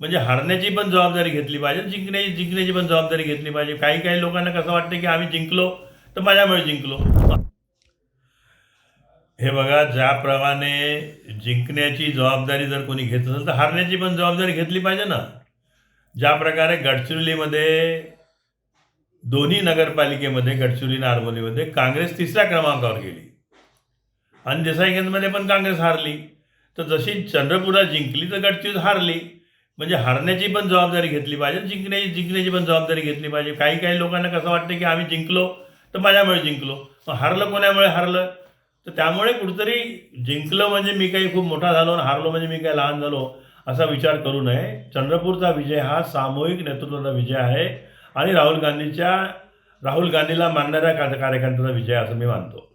म्हणजे हरण्याची पण जबाबदारी घेतली पाहिजे जिंकण्याची जिंकण्याची पण जबाबदारी घेतली पाहिजे. काही काही लोकांना कसं वाटतं की आम्ही जिंकलो तर माझ्यामुळे जिंकलो. हे बघा ज्याप्रमाणे जिंकण्याची जबाबदारी जर कोणी घेत असेल तर हारण्याची पण जबाबदारी घेतली पाहिजे ना. ज्या प्रकारे गडचिरोलीमध्ये दोन्ही नगरपालिकेमध्ये गडचिरोली आणि आरमोलीमध्ये काँग्रेस तिसऱ्या क्रमांकावर गेली. आणि देसाईगंजमध्ये पण काँग्रेस हारली. तर जशी चंद्रपुरा जिंकली तर गडचिरोली हारली. म्हणजे हरण्याची पण जबाबदारी घेतली पाहिजे जिंकण्याची जिंकण्याची पण जबाबदारी घेतली पाहिजे. काही काही लोकांना कसं वाटतं की आम्ही जिंकलो तर माझ्यामुळे जिंकलो. मग हारलं कोणामुळे हारलं? तर त्यामुळे कुठंतरी जिंकलं म्हणजे मी काही खूप मोठा झालो आणि हारलो म्हणजे मी काही लहान झालो असा विचार करू नये. चंद्रपूरचा विजय हा सामूहिक नेतृत्वाचा विजय आहे आणि राहुल गांधीच्या राहुल गांधीला मानणाऱ्या कार्य- कार्यकर्त्याचा विजय असं मी मानतो.